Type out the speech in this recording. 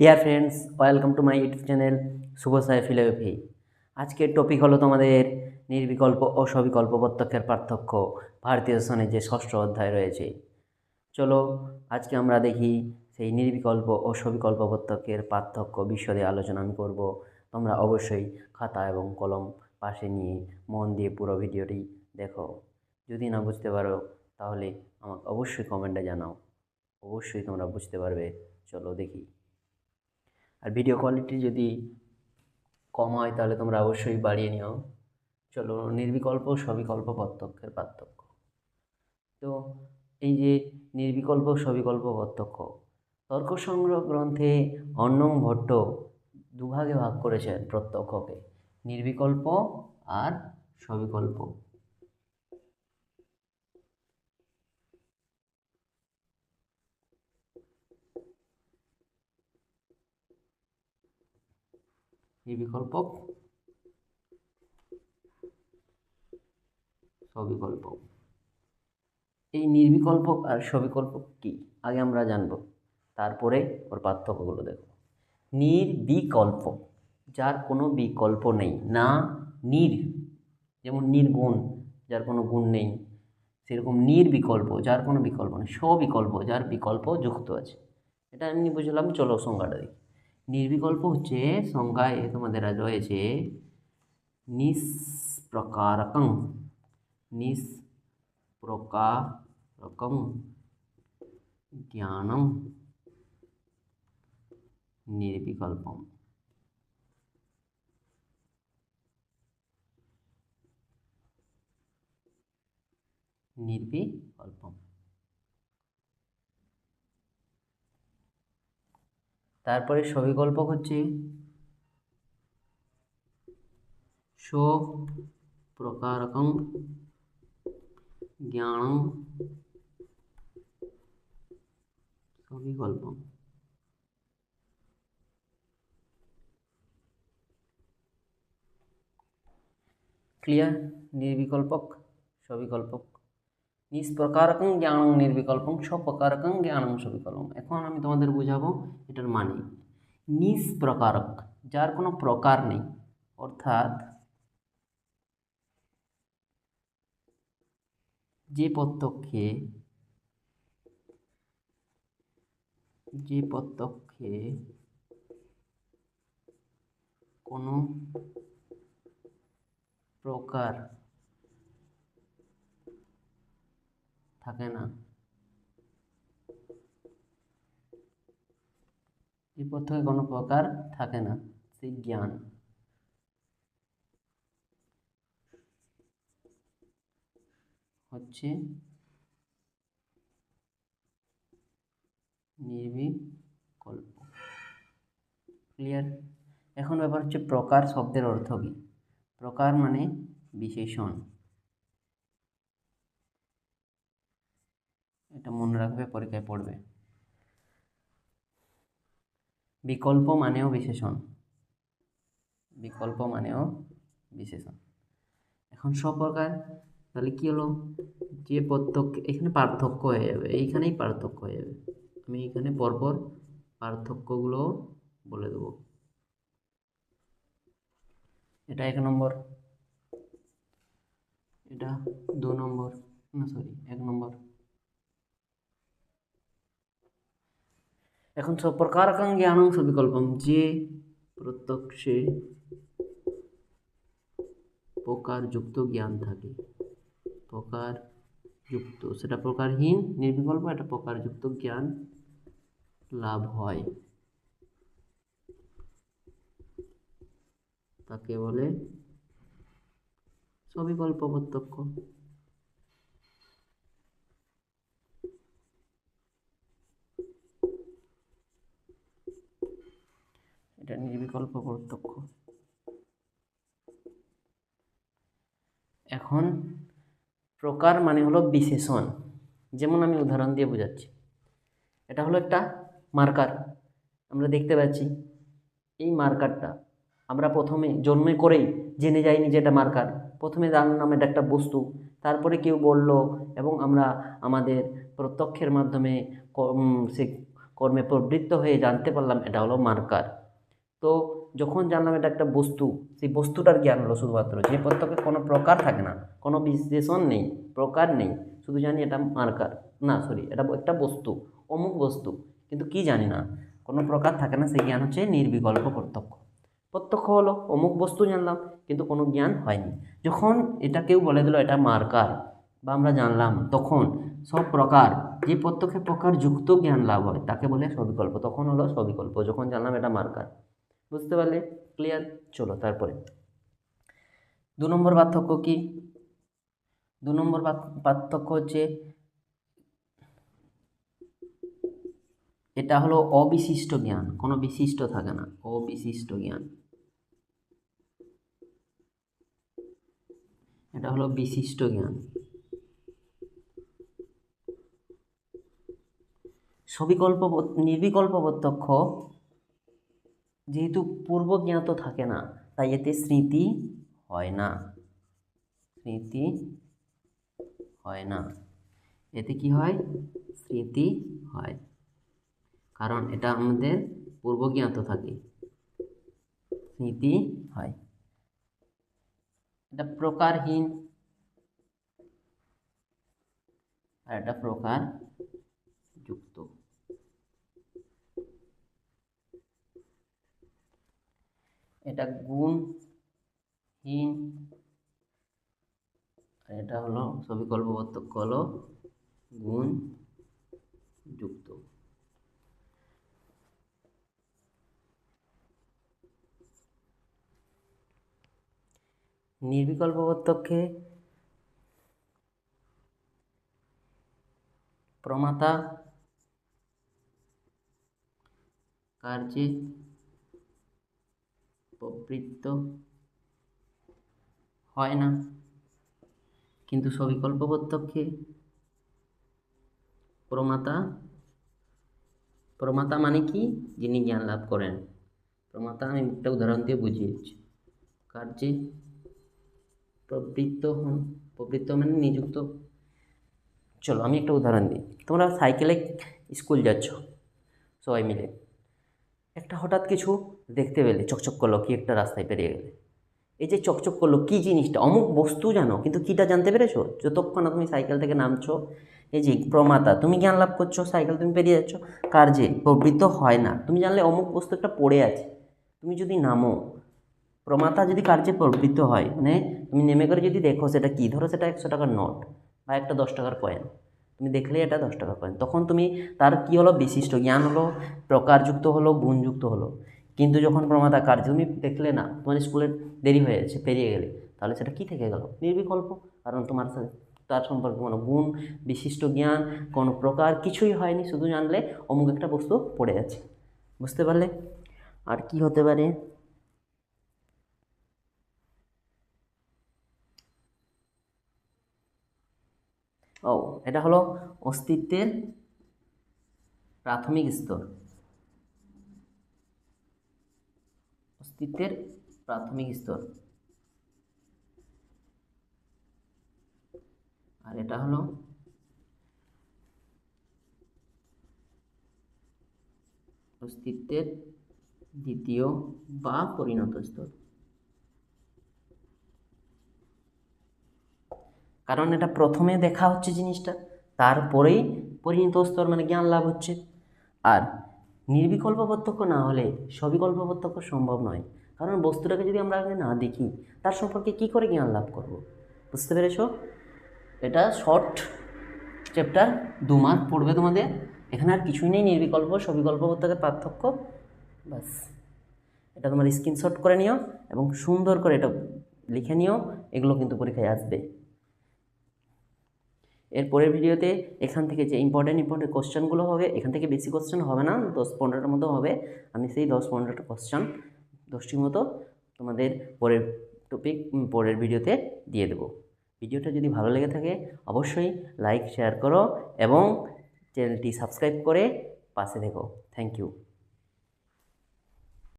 Dear friends welcome to my YouTube channel Shubho Saheb philosophy আজকের topic হলো তোমাদের নির্বিকল্প ও সবিকল্প প্রত্যক্ষের পার্থক্য, ভারতীয় দর্শনের যে ষষ্ঠ অধ্যায় রয়েছে। চলো, আজকে আমরা দেখি সেই নির্বিকল্প ও সবিকল্প প্রত্যক্ষের পার্থক্য বিশদে আলোচনা আমি করব। তোমরা অবশ্যই খাতা এবং কলম পাশে নিয়ে মন দিয়ে পুরো ভিডিওটি দেখো। যদি না বুঝতে পারো, তাহলে আমাকে অবশ্যই কমেন্টে জানাও। অবশ্যই তোমরা বুঝতে পারবে। চলো দেখি। আর ভিডিও কোয়ালিটি যদি কম হয়, তাহলে তোমরা অবশ্যই বাড়িয়ে নিও। চলো, নির্বিকল্প, সবিকল্প, প্রত্যক্ষের পার্থক্য। তো, এই যে নির্বিকল্প, সবিকল্প, প্রত্যক্ষ। তর্ক সংগ্রহ গ্রন্থে অন্নম ভট্ট দুভাগে ভাগ করেছেন প্রত্যক্ষকে। নির্বিকল্প আর সবিকল্প। নির্বিকল্প সবিকল্প। এই নির্বিকল্প আর সবিকল্প কি? আগে আমরা জানব। তারপরে ওর পার্থক্যগুলো দেখব। নির্বিকল্প, যার কোনো বিকল্প নেই। না, নির, যেমন নির্গুণ, যার কোনো গুণ নেই। সেরকম নির্বিকল্প, যার কোনো বিকল্প নেই। সবিকল্প, যার বিকল্প যুক্ত আছে। এটা এমনি বুঝলাম, চলো সংজ্ঞাটা দেখি। নির্বিকল্প হচ্ছে সংজ্ঞায় তোমাদের রয়েছে নিষ্প্রকারকং। নিষ্প্রকারকং জ্ঞানম নির্বিকল্পম। নির্বিকল্পম। তারপরে সবিকল্প হচ্ছে স্বপ্রকারকং জ্ঞানং সবিকল্পম। ক্লিয়ার? নির্বিকল্পক সবিকল্পক। নিষ্প্রকারকং জ্ঞানং নির্বিকল্পং স্বপ্রকারকং জ্ঞানং সবিকল্পম এখন আমি তোমাদের বুঝাবো এটার মানে নিষ্প্রকারক যার কোনো প্রকার নেই, অর্থাৎ যে প্রত্যক্ষে যে প্রত্যক্ষে কোনো প্রকার থাকে না। প্রত্যক্ষে কোনো প্রকার থাকে না, সেই জ্ঞান। হচ্ছে নির্বিকল্প। ক্লিয়ার এখন ব্যাপার হচ্ছে প্রকার শব্দের অর্থ কী? প্রকার মানে বিশেষণ। এটা মনে রাখবে, পরীক্ষায় পড়বে। বিকল্প মানেও বিশেষণ। বিকল্প মানেও বিশেষণ। এখন সপ্রকার তাহলে কী হলো? যে প্রত্যক্ষ, এখানে পার্থক্য হয়ে যাবে, এইখানেই পার্থক্য হয়ে যাবে। আমি এখানে পরপর পার্থক্যগুলো বলে দেবো। এটা এক নম্বর। এটা দু নম্বর, না সরি এক নম্বর। এখন সব প্রকারকং জ্ঞানং সবিকল্পম। যে প্রত্যক্ষে প্রকারযুক্ত জ্ঞান থাকে। প্রকার যুক্ত সেটা প্রকারহীন, নির্বিকল্প, এটা প্রকারযুক্ত জ্ঞান লাভ হয়। তাকে বলে সবিকল্প প্রত্যক্ষ এটা নির্বিকল্প প্রত্যক্ষ এখন প্রকার মানে হলো বিশেষণ। যেমন আমি উদাহরণ দিয়ে বোঝাচ্ছি। এটা হলো একটা মার্কার আমরা দেখতে পাচ্ছি, এই মার্কারটা আমরা প্রথমে জন্মে করেই জেনে যাইনি যে এটা মার্কার প্রথমে জানলাম এটা একটা বস্তু। তারপরে কেউ বলল এবং আমরা আমাদের প্রত্যক্ষের মাধ্যমে সে কর্মে প্রবৃত্ত হয়ে জানতে পারলাম এটা হলো মার্কার তো যখন জানলাম এটা একটা বস্তু, সেই বস্তুটার জ্ঞান হলো শুধুমাত্র। যে প্রত্যেকে কোনো প্রকার থাকে না, কোনো বিশ্লেষণ নেই, প্রকার নেই, শুধু জানি এটা মার্কার না সরি এটা একটা বস্তু, অমুক বস্তু, কিন্তু কি জানি না, কোনো প্রকার থাকে না, সেই জ্ঞান হচ্ছে নির্বিকল্প প্রত্যক্ষ। প্রত্যক্ষ হলো, অমুক বস্তু জানলাম, কিন্তু কোনো জ্ঞান হয়নি। যখন এটা কেউ বলে দিল, এটা মার্কার, বা আমরা জানলাম, তখন সব প্রকার, যে প্রত্যক্ষে প্রকার যুক্ত জ্ঞান লাভ হয়, তাকে বলে সবিকল্প, তখন হলো সবিকল্প, যখন জানলাম এটা মার্কার। বুঝতে পারলে? ক্লিয়ার চলো, তারপরে। দু নম্বর পার্থক্য কি? দু নম্বর পার্থ- পার্থক্য হচ্ছে এটা হলো অবিশিষ্ট জ্ঞান, কোনো বিশিষ্ট থাকে না, অবিশিষ্ট জ্ঞান। এটা হলো বিশিষ্ট জ্ঞান। সবিকল্প নির্বিকল্প প্রত্যক্ষ যেহেতু পূর্বজ্ঞাত থাকে না, তাই এতে স্মৃতি হয় না। স্মৃতি হয় না। এতে কি হয়? স্মৃতি হয়। কারণ এটা আমাদের পূর্বজ্ঞাত থাকে। স্মৃতি হয়। এটা প্রকারহীন। আর এটা প্রকার যুক্ত এটা গুণহীন আর এটা হলো সবিকল্প প্রত্যক্ষ হলো গুণ যুক্ত। নির্বিকল্প প্রত্যক্ষে প্রমাতা কার্যে প্রবৃত্ত হয় না। কিন্তু সবিকল্প প্রত্যক্ষে প্রমাতা প্রমাতা মানে কি? যিনি জ্ঞান লাভ করেন। প্রমাতা আমি একটা উদাহরণ দিয়ে বুঝিয়েছি। কার্যে প্রবৃত্ত হন। প্রবৃত্ত মানে নিযুক্ত। চলো আমি একটা উদাহরণ দিই। তোমরা সাইকেলে স্কুল যাচ্ছ, সবাই মিলে। একটা হঠাৎ কিছু দেখতে পেলে চকচক করল কি একটা রাস্তায় পেরিয়ে গেলে। এই যে চকচক করল কী জিনিসটা? অমুক বস্তু জানো, কিন্তু কীটা জানতে পেরেছ? যতক্ষণ তুমি সাইকেল থেকে নামছো, এই যে প্রমাতা, তুমি জ্ঞান লাভ করছ, সাইকেল তুমি পেরিয়ে যাচ্ছ কার্যে প্রবৃত্ত হয় না। তুমি জানলে অমুক বস্তু একটা পড়ে আছে। তুমি যদি নামো, প্রমাতা যদি কার্যে প্রবৃত্ত হয় মানে তুমি নেমে করে যদি দেখো সেটা কী, ধরো সেটা একশো টাকার নোট বা একটা দশ টাকার কয়েন তুমি দেখলে এটা দশ টাকার কয়েন তখন তুমি তার কী হলো? বিশিষ্ট জ্ঞান হলো, প্রকারযুক্ত হলো, গুণযুক্ত হলো। কিন্তু যখন প্রমাতা তুমি দেখলে না, তোমার স্কুলের দেরি হয়ে যাচ্ছে, পেরিয়ে গেলে, তাহলে সেটা কী থেকে গেল? নির্বিকল্প, কারণ তোমার সাথে তার সম্পর্কে কোনো গুণ, বিশিষ্ট জ্ঞান, কোনো প্রকার কিছুই হয়নি, শুধু জানলে অমুক একটা বস্তু পড়ে আছে বুঝতে পারলে? আর কি হতে পারে? ও, এটা হলো অস্তিত্বের প্রাথমিক স্তর। অস্তিত্বের প্রাথমিক স্তর। আর এটা হলো অস্তিত্বের দ্বিতীয় বা পরিণত স্তর। কারণ এটা প্রথমে দেখা হচ্ছে জিনিসটা, তারপরেই পরিণত স্তর মানে জ্ঞান লাভ হচ্ছে। আর নির্বিকল্প প্রত্যক্ষ না হলে সবিকল্প প্রত্যক্ষ সম্ভব নয়। কারণ বস্তুটাকে যদি আমরা আগে না দেখি, তার সম্পর্কে কী করে জ্ঞান লাভ করব? বুঝতে পেরেছ? এটা শর্ট চ্যাপ্টার, দু মার্ক পড়বে তোমাদের। এখানে আর কিছুই নেই নির্বিকল্প সবিকল্প প্রত্যেকের পার্থক্য। ব্যাস। এটা তোমার স্ক্রিনশট করে নিও এবং সুন্দর করে এটা লিখে নিও। এগুলো কিন্তু পরীক্ষায় আসবে। এর পরের ভিডিওতে এখান থেকে যে ইম্পর্টেন্ট ইম্পর্টেন্ট কোশ্চেনগুলো হবে, এখান থেকে বেশি কোশ্চেন হবে না, দশ পনেরোটার মতো হবে। আমি সেই দশ পনেরোটা কোশ্চেন দশটির মতো তোমাদের পরের টপিক পরের ভিডিওতে দিয়ে দেবো। ভিডিওটা যদি ভালো লেগে থাকে, অবশ্যই লাইক শেয়ার করো এবং চ্যানেলটি সাবস্ক্রাইব করে পাশে থেকো। Thank you